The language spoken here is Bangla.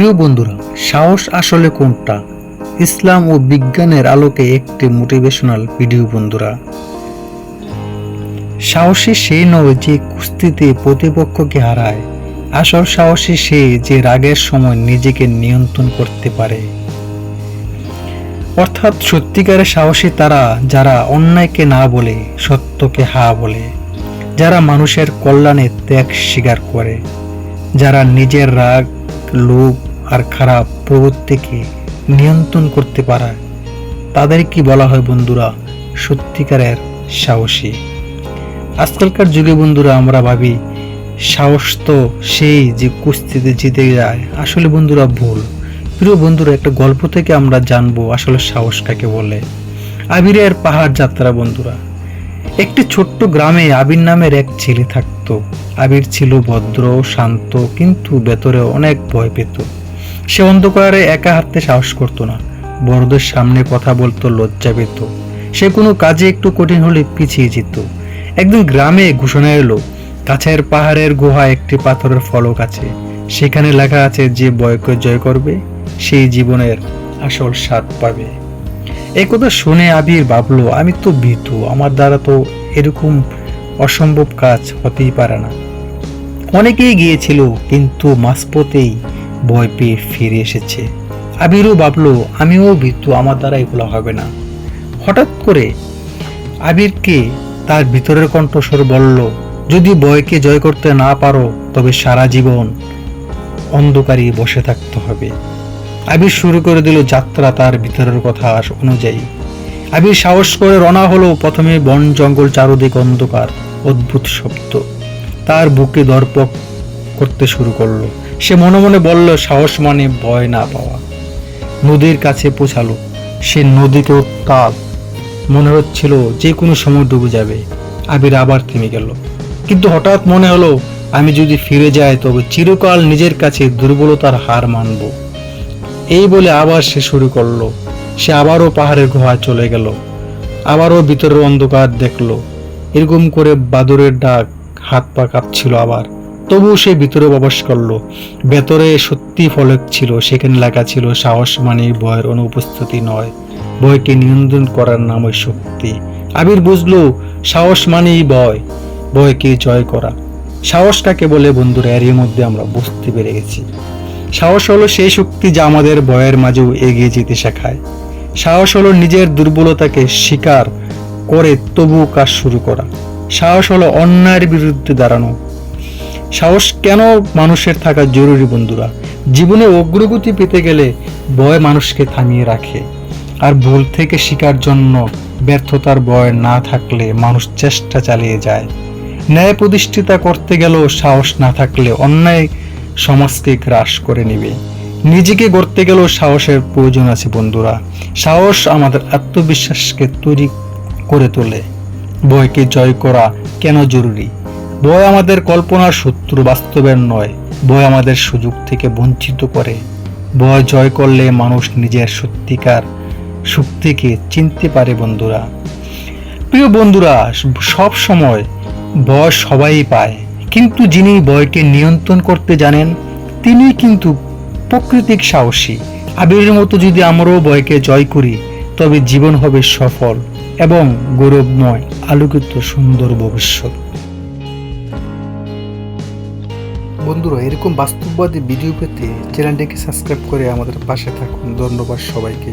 প্রিয় বন্ধুরা, সাহস আসলে কোনটা? ইসলাম ও বিজ্ঞানের আলোকে একটি মোটিভেশনাল ভিডিও বন্ধুরা। সাহসী সেই নয় যে কুস্তিতে প্রতিপক্ষকে হারায়। আসল সাহসী সে যে রাগের সময় নিজেকে নিয়ন্ত্রণ করতে পারে। অর্থাৎ সত্যিকারের সাহসী তারা যারা অন্যায়কে না বলে, সত্যকে হা বলে। যারা মানুষের কল্যাণে ত্যাগ স্বীকার করে। যারা নিজের রাগ, লোভ আর খারাপ প্রবৃত্তিকে নিয়ন্ত্রণ করতে পারে তাদের কি বলা হয় বন্ধুরা সত্যিকারের সাহসী। আজকালকার যুগে বন্ধুরা, আমরা ভাবি, সাহস তো সেই যে কুস্তিতে জিতে যায়, আসলে বন্ধুরা ভুল। প্রিয় বন্ধুরা, একটা গল্প থেকে আমরা জানব আসলে সাহস কাকে বলে। আবিরের পাহাড় যাত্রা বন্ধুরা, একটি ছোট্ট গ্রামে আবির নামের এক ছেলে থাকতো। আবির ছিল ভদ্র, শান্ত, কিন্তু ভেতরে অনেক ভয় পেত। সে অন্ধকারে একা হাঁটতে সাহস করতো না। বড়দের সামনে কথা বলতো, লজ্জা পেত। সে কোনো কাজে একটু কঠিন হলে পিছিয়ে যেত। একদিন গ্রামে ঘোষণা এলো, কাছের পাহাড়ের গুহা একটি পাথরের ফলক আছে। সেখানে লেখা আছে, যে বয়কে জয় করবে, সেই জীবনের আসল স্বাদ পাবে। এই কথা শুনে আবির ভাবলো, আমি তো ভীতু, আমার দ্বারা তো এরকম অসম্ভব কাজ হতেই পারে না। অনেকেই গিয়েছিল, কিন্তু মাঝপথেই ভয় পেয়ে ফিরে এসেছে। আবিরও ভাবলো, আমিও ভীতু, আমার দ্বারা এগুলো হবে না। হঠাৎ করে আবিরকে তার ভিতরের কণ্ঠস্বর বলল, যদি ভয়কে জয় করতে না পারো, তবে সারা জীবন অন্ধকারই বসে থাকতে হবে। আবির শুরু করে দিল যাত্রা তার ভিতরের কথা অনুযায়ী। আবির সাহস করে রওনা হলো প্রথমে বন জঙ্গল চারদিক অন্ধকার, অদ্ভুত শব্দ। তার বুকে দর্পক করতে শুরু করল। সে মনে মনে বলল, সাহস মানে ভয় না পাওয়া। নদীর কাছে পৌঁছালো। সে নদীকে উত্তাপ মনে হচ্ছিল যে কোনো সময় ডুবে যাবে। আবির আবার থেমে গেল। কিন্তু হঠাৎ মনে হলো, আমি যদি ফিরে যাই, তবে চিরকাল নিজের কাছে দুর্বলতার হার মানব। এই বলে আবার সে শুরু করল। সে আবারও পাহাড়ের গুহায় চলে গেল। আবারও ভিতরের অন্ধকার দেখল। এরকম করে বাদরের ডাক হাত পা কাঁপছিল আবার। তবুও সে ভিতরে প্রবেশ করল। ভেতরে সত্যি ফলক ছিল, সেখানে লেখা ছিল, সাহস মানে ভয়ের অনুপস্থিতি নয়, ভয়কে নিয়ন্ত্রণ করার নাম ওই শক্তি। আবির বুঝলো, সাহস মানেই ভয়, ভয়কে জয় করা। সাহস কাকে বলে বন্ধুরা? এরই মধ্যে আমরা বুঝতে পেরে গেছি। সাহস হলো সেই শক্তি যা আমাদের ভয়ের মাঝেও এগিয়ে যেতে শেখায়। সাহস হলো নিজের দুর্বলতাকে স্বীকার করে তবু কাজ শুরু করা। সাহস হলো অন্যায়ের বিরুদ্ধে দাঁড়ানো সাহস কেন মানুষের থাকা জরুরি বন্ধুরা? জীবনে অগ্রগতি পেতে গেলে ভয় মানুষকে থামিয়ে রাখে। আর ভুল থেকে শিকার জন্য ব্যর্থতার ভয় না থাকলে মানুষ চেষ্টা চালিয়ে যায়। ন্যায় প্রতিষ্ঠিতা করতে গেলেও সাহস না থাকলে অন্যায় সমাজকে গ্রাস করে নেবে। নিজেকে গড়তে গেলেও সাহসের প্রয়োজন আছে বন্ধুরা। সাহস আমাদের আত্মবিশ্বাসকে তৈরি করে তোলে। ভয়কে জয় করা কেন জরুরি? ভয় আমাদের কল্পনার শত্রু বাস্তবের নয়। ভয় আমাদের সুযোগ থেকে বঞ্চিত করে। ভয় জয় করলে মানুষ নিজের সত্যিকার শক্তিকে চিনতে পারে বন্ধুরা। প্রিয় বন্ধুরা, সব সময় ভয় সবাই পায়। কিন্তু যিনি ভয়কে নিয়ন্ত্রণ করতে জানেন, তিনি কিন্তু প্রকৃতিক সাহসী। আবিরের মতো যদি আমরাও ভয়কে জয় করি, তবে জীবন হবে সফল এবং গৌরবময়, আলোকিত সুন্দর ভবিষ্যৎ। বন্ধুরা এরকম বাস্তববাদী ভিডিও পেতে চ্যানেলটিকে সাবস্ক্রাইব করে আমাদের পাশে থাকুন। ধন্যবাদ সবাইকে।